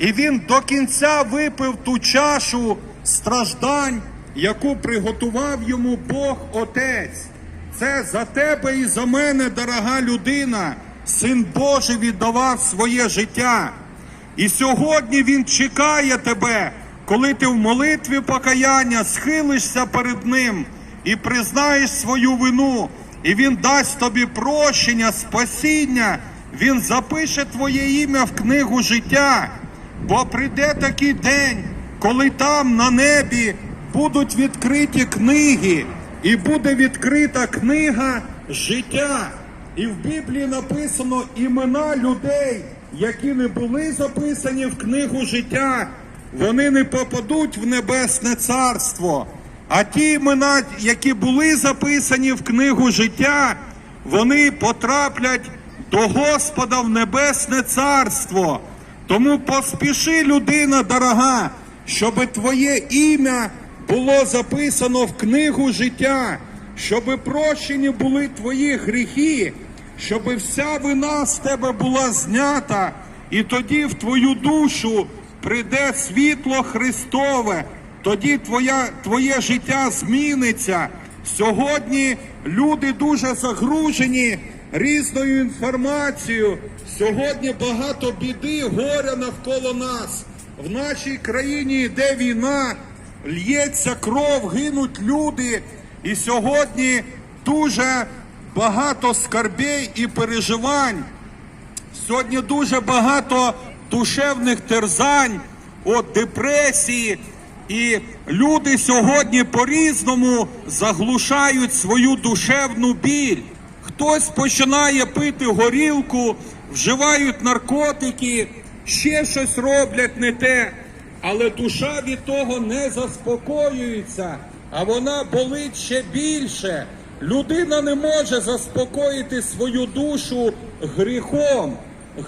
І він до кінця випив ту чашу страждань, яку приготував йому Бог Отець. Це за тебе і за мене, дорога людина, син Божий віддавав своє життя. І сьогодні Він чекає тебе, коли ти в молитві покаяння схилишся перед Ним і признаєш свою вину, і Він дасть тобі прощення, спасіння, Він запише твоє ім'я в книгу життя. Бо прийде такий день, коли там на небі будуть відкриті книги, і буде відкрита книга життя. І в Біблії написано імена людей, які не були записані в книгу життя, вони не попадуть в небесне царство. А ті імена, які були записані в книгу життя, вони потраплять до Господа в небесне царство. Тому поспіши, людина дорога, щоб твоє ім'я було записано в книгу життя, щоб прощені були твої гріхи, щоб вся вина з тебе була знята, і тоді в твою душу прийде світло Христове, тоді твоя, твоє життя зміниться. Сьогодні люди дуже загружені різною інформацією. Сьогодні багато біди, горя навколо нас. В нашій країні йде війна, л'ється кров, гинуть люди. І сьогодні дуже багато скарбей і переживань. Сьогодні дуже багато душевних терзань, от депресії. І люди сьогодні по-різному заглушають свою душевну біль. Хтось починає пити горілку, вживають наркотики, ще щось роблять не те. Але душа від того не заспокоюється, а вона болить ще більше. Людина не може заспокоїти свою душу гріхом.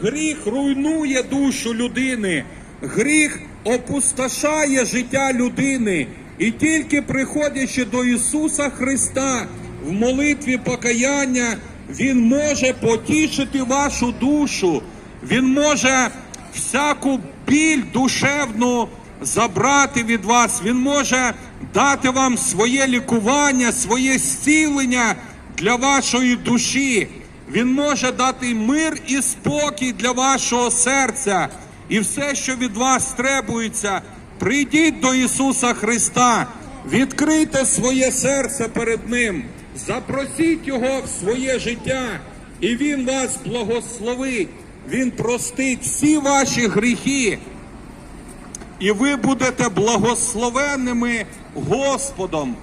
Гріх руйнує душу людини, гріх опустошає життя людини. І тільки приходячи до Ісуса Христа в молитві покаяння, Він може потішити вашу душу, Він може всяку біль душевну забрати від вас, Він може дати вам своє лікування, своє зцілення для вашої душі. Він може дати мир і спокій для вашого серця. І все, що від вас требується, прийдіть до Ісуса Христа, відкрийте своє серце перед Ним, запросіть Його в своє життя, і Він вас благословить. Він простить всі ваші гріхи, і ви будете благословенними Господом.